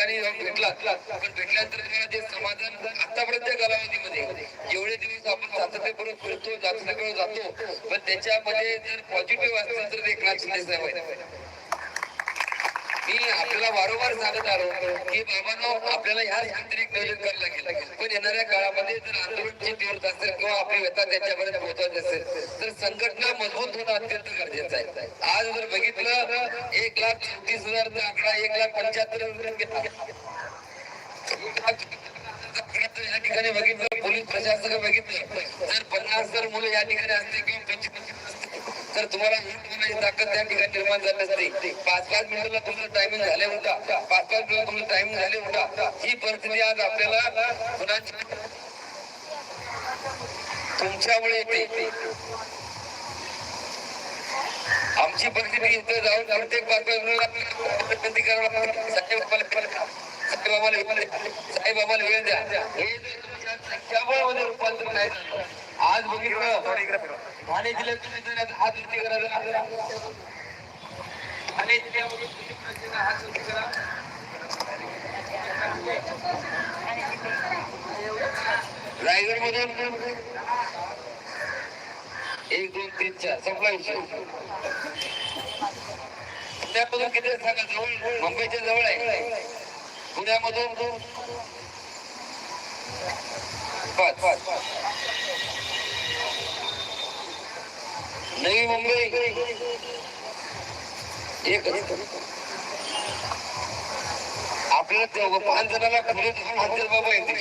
ठिकाणी जाऊन भेटला पण भेटल्यानंतर जे समाधान आतापर्यंत कालावधीमध्ये एवढे दिवस आपण सातत्यपूर्वक फिरतो जात जातो. पण त्याच्यामध्ये जर पॉझिटिव्ह असेल तर ते एकनाथ शिंदे साहेब. आहेत मी आपल्याला वारंवार सांगत आलो की बाबांनो आपल्याला ह्या यांत्रिक नियोजन करायला लागेल. पण येणाऱ्या काळामध्ये जर आंदोलनची तीव्रता असेल किंवा आपली व्यथा त्यांच्यापर्यंत पोहोचवायची असेल तर संघटना मजबूत होणं अत्यंत गरजेचं आहे. आज जर बघितलं एक लाख चौतीस हजारचा आकडा एक लाख पंच्याहत्तर या ठिकाणी बघितलं पोलीस प्रशासक बघितलं. जर पन्नास हजार मुलं या ठिकाणी असते किंवा तर तुम्हाला वोट होण्याची ताकद त्या ठिकाणी निर्माण झाली नसते. पाच पाच मिनिटाला तुमचं टायमिंग झाले होता. पाच पाच मिनिटं तुमचं टायमिंग झाले होता. ही परिस्थिती आज आपल्याला कुणाची तुमच्यामुळे येते. आमची परिस्थिती इथं जाऊन प्रत्येक पाच पाच मिनिटाला विनंती करावं लागतं. साहेब आम्हाला- वेळ द्या. हे जर संख्याबळामध्ये रूपांतर नाही आज बघितलं ठाणे जिल्ह्यात तुम्ही हात करा जरा. ठाणे हात करा. रायगड मधून एक दोन तीन चार संपला त्यापासून किती सांगा जवळ मुंबईच्या जवळ आहे पुण्यामधून पाच पाच नवी मुंबई. एक आपल्याला ते पाच जणांना खुले म्हणतील बाबा येते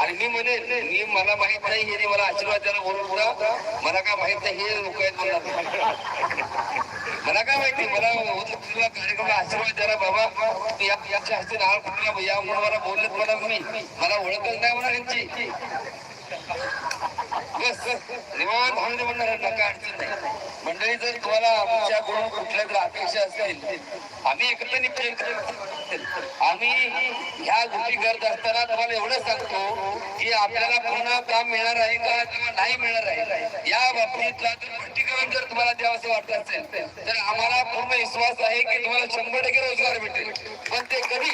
आणि मी म्हणेन मी मला माहीत नाही हे मला आशीर्वाद द्यायला बोलून पुरा. मला काय माहीत नाही हे लोक आहेत मला. मला काय माहिती मला तुला कार्यक्रमाला आशीर्वाद द्यायला बाबा. याच्या हस्ते नाळ कुठला या म्हणून मला बोललेत मला मी. मला ओळखच नाही म्हणा यांची. निवांत म्हणून म्हणणार नका अडचण नाही. मंडळी जर तुम्हाला आमच्या आमच्याकडून कुठल्या जर अपेक्षा असतील आम्ही एकत्र करत आम्ही ह्या गोष्टी करत असताना तुम्हाला एवढं सांगतो की आपल्याला पुन्हा काम मिळणार आहे का किंवा नाही मिळणार आहे या बाबतीतला जर स्पष्टीकरण जर तुम्हाला द्यावं असं वाटत असेल तर आम्हाला पूर्ण विश्वास आहे की तुम्हाला शंभर टक्के रोजगार भेटेल. पण ते कधी?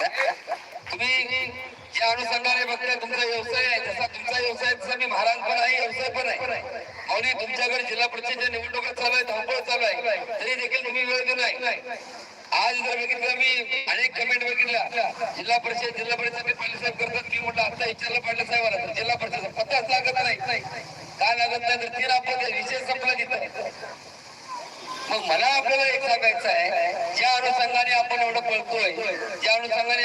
तुम्ही ज्या अनुषंगाने बघताय तुमचा व्यवसाय आहे. जसा तुमचा व्यवसाय तसा मी महाराज पण आहे व्यवसाय पण आहे. आणि तुमच्याकडे जिल्हा परिषदेच्या निवडणुका चालू आहे धावपळ चालू आहे. तरी देखील तुम्ही वेळ दिलाय आज जर बघितलं मी अनेक कमेंट बघितल्या. जिल्हा परिषद जिल्हा परिषद मी पाटील साहेब करतात मी म्हटलं आता विचारलं पाटील साहेबांना जिल्हा परिषद पत्ताच लागत नाही काय लागत नाही तर तिला आपण विषय संपला तिथं मग मला आपल्याला एक सांगायचं आहे ज्या अनुषंगाने आपण एवढं पळतोय ज्या अनुषंगाने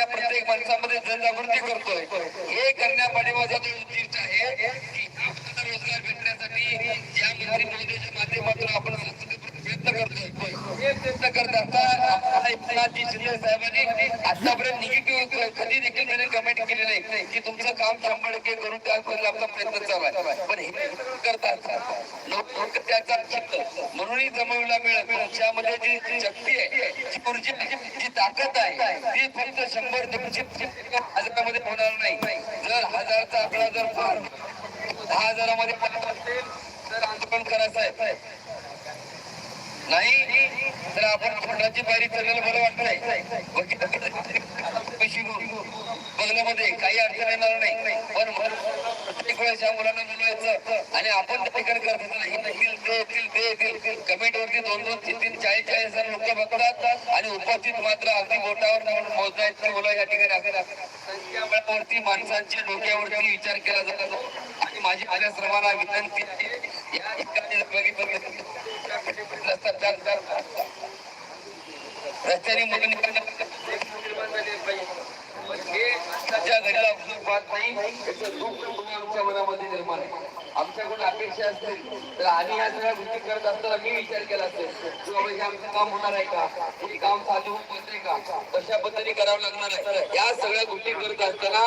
या जनजागृती करतोय. हे करण्यापाठीमागचा जो उद्दिष्ट आहे की आपल्याला रोजगार भेटण्यासाठी या मंत्री महोदयाच्या माध्यमातून आपण प्रयत्न करतोय. प्रयत्न करत असता एकनाथजी शिंदे साहेबांनी आतापर्यंत निगेटिव्ह कधी देखील त्याने कमेंट केली नाही की तुमचं काम शंभर टक्के करून त्या आपला प्रयत्न चालू आहे पण हे करतात लोक त्याचा चित्त म्हणूनही जमवला मिळत तुमच्यामध्ये जी शक्ती आहे जी ऊर्जा जी ताकद आहे ती फक्त शंभर दोनशे हजारामध्ये होणार नाही. जर हजारचा आकडा जर फार दहा हजारामध्ये पडत असेल तर आंदोलन करायचं आहे. नाही तर आपण फंडाची पायरी चाललेलं बरं वाटत नाही बघण्यामध्ये काही अडचण येणार नाही. पण प्रत्येक मुलांना बोलवायचं. आणि आपण त्या ठिकाणी करत नाही येतील ते येतील ते येतील कमेंट वरती दोन दोन तीन तीन चाळीस चाळीस हजार लोक बघतात आणि उपस्थित मात्र अगदी बोटावर जाऊन मोजायचं बोला या ठिकाणी माणसांच्या डोक्यावरती विचार केला जातो. आणि माझी माझ्या सर्वांना विनंती आहे या ठिकाणी जर बघितलं रस्ता रस्त्याने मुलं ज्या बात नाही. याचं दुःख तुम्ही आमच्या मनामध्ये निर्माण आहे. आमच्याकडून अपेक्षा असतील तर आम्ही ह्या सगळ्या गोष्टी करत असताना मी विचार केला असेल की बाबा हे आमचं काम होणार आहे का? हे काम साधू होऊन बसते का? कशा पद्धतीने करावं लागणार आहे? या सगळ्या गोष्टी करत असताना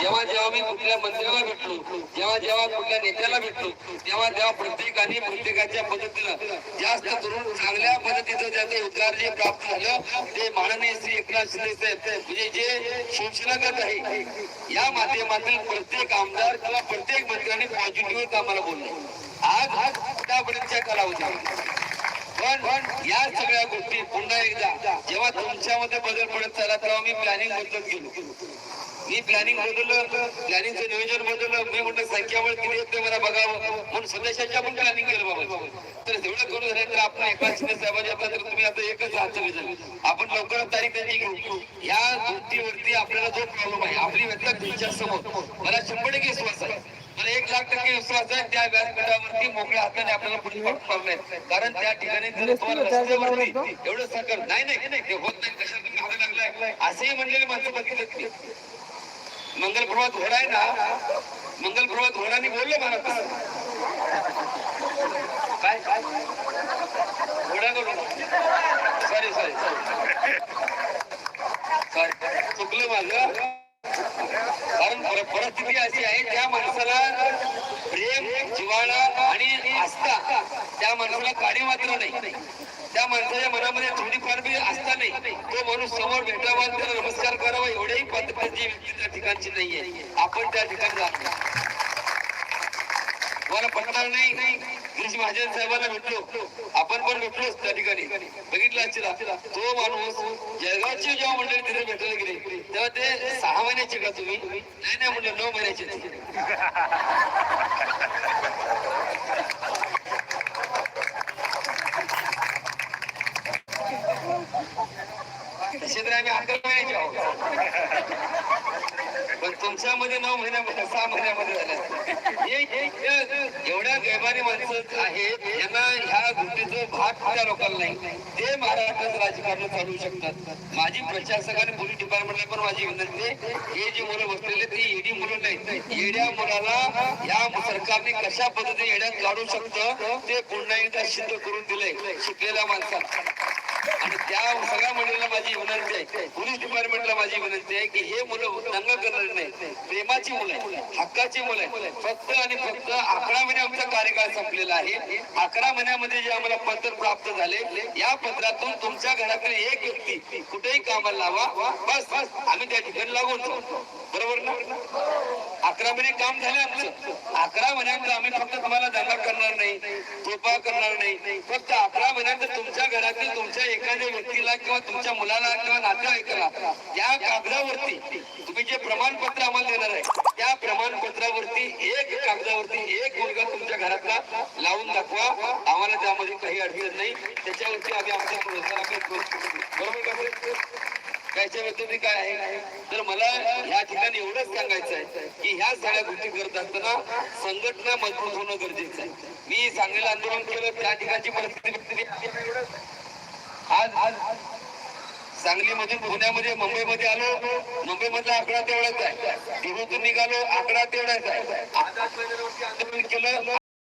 जेव्हा जेव्हा मी कुठल्या मंत्र्याला भेटलो जेव्हा जेव्हा कुठल्या नेत्याला भेटलो तेव्हा तेव्हा प्रत्येकाने प्रत्येकाच्या पद्धतीनं जास्त करून चांगल्या पद्धतीचं त्याचं उद्गार जे प्राप्त झालं ते माननीय श्री एकनाथ शिंदे साहेब म्हणजे जे शोषणागत आहे या माध्यमातील प्रत्येक आमदार किंवा प्रत्येक मंत्र्यांनी पॉझिटिव्ह कामाला बोलले आज आज त्यापर्यंतच्या कालावधी पण या सगळ्या गोष्टी पुन्हा एकदा जेव्हा तुमच्यामध्ये बदल पडत चालला तेव्हा मी प्लॅनिंग बदलत गेलो. मी प्लॅनिंग बदललं प्लॅनिंगचं नियोजन बदललं मी म्हटलं संख्याबळ किती येते मला बघावं? म्हणून सदस्याच्या पण प्लॅनिंग केलं बाबा. तर तेवढं करून झालं तर आपण एका शिंदे साहेबांच्या तर तुम्ही आता एकच हात विचार आपण लवकरच तारीख त्यांची घेऊ. या गोष्टीवरती आपल्याला जो प्रॉब्लेम आहे आपली व्यथा तुमच्यासमोर मला शंभर टक्के विश्वास आहे. एक लाख टक्के विश्वास आहे त्या व्यासपीठावरती मोकळ्या हाताने आपल्याला पुढे पाठवणार नाही कारण त्या ठिकाणी जर तुम्हाला रस्त्यावरती एवढं साखर नाही नाही नाही, ते होत नाही. कशा तुम्ही मागे लागलाय असेही म्हणलेले माणसं बघितलं की. मंगल प्रभात घोडा आहे ना? मंगल प्रभात घोडाने बोललो मला तसं. काय? घोडा करून सॉरी सॉरी सॉरी चुकलं माझं. कारण पर- परिस्थिती अशी आहे माणसाला प्रेम जिव्हाळा आणि आस्था त्या माणसाला काडी मात्र नाही. त्या माणसाच्या मनामध्ये थोडीफार बी आस्था नाही. तो माणूस समोर भेटावा त्याला नमस्कार करावा एवढ्याही पद्धती व्यक्ती त्या ठिकाणची नाहीये. आपण त्या ठिकाणी जात नाही. तुम्हाला पटणार नाही? गिरीश महाजन साहेबांना भेटलो. आपण पण भेटलोच त्या ठिकाणी. बघितलं असेल तो माणूस जळगावची जेव्हा मंडळी तिथे भेटायला गेले तेव्हा ते सहा महिन्याचे का तुम्ही? नाही नाही म्हणलं नऊ महिन्याचे. तसे तर आम्ही अकरा महिन्याचे आहोत. पण तुमच्यामध्ये नऊ महिन्यामध्ये सहा महिन्यामध्ये झाल्या हे एवढ्या गैबानी माणसं आहेत यांना ह्या गोष्टीचं भाग त्या लोकांना नाही. ते महाराष्ट्रात राजकारण चालवू शकतात. माझी प्रशासक आणि पोलीस डिपार्टमेंटला पण माझी विनंती आहे, हे जी मुलं बसलेले ती येडी मुलं नाहीत. येड्या मुलाला या सरकारने कशा पद्धतीने येड्यात काढू शकतं ते पुन्हा एकदा सिद्ध करून दिलंय शिकलेल्या माणसाला आणि त्या सगळ्या मंडळीला माझी विनंती आहे पोलीस डिपार्टमेंटला माझी विनंती आहे की हे मुलं दंग करणार नाही प्रेमाची मुलं हक्काची मुलं फक्त आणि फक्त कार्यकाळ संपलेला आहे. अकरा महिन्यामध्ये जे आम्हाला पत्र प्राप्त झाले या पत्रातून तुमच्या घरातील एक व्यक्ती कुठेही कामाला लावा. बस बस आम्ही त्या ठिकाणी लागून बरोबर ना? अकरा महिने काम झाले आमचं अकरा महिन्यात आम्ही फक्त तुम्हाला दंगा करणार नाही कृपा करणार नाही. फक्त अकरा महिन्यात तुमच्या घरातील तुमच्या एखाद्या व्यक्तीला किंवा तुमच्या मुलाला किंवा नातेवाईकाला या कागदावरती तुम्ही जे प्रमाणपत्र आम्हाला देणार आहे त्या प्रमाणपत्रावरती एक कागदावरती एक मुलगा तुमच्या घरातला लावून दाखवा आम्हाला आम्ही काही नाही. त्याच्यावरती आम्ही आमचा पुरस्कार आम्ही बरोबर का सर? त्याच्या व्यतिरिक्त काय आहे? तर मला ह्या ठिकाणी एवढंच सांगायचं आहे की ह्या सगळ्या गोष्टी करत असताना संघटना मजबूत होणं गरजेचं आहे. मी सांगलीला आंदोलन केलं त्या ठिकाणची परिस्थिती आज आज सांगलीमधून पुण्यामध्ये मुंबईमध्ये आलो. मुंबईमधला आकडा तेवढाच आहे. तिरूतून निघालो आकडा तेवढाच आहे. आंदोलन केलं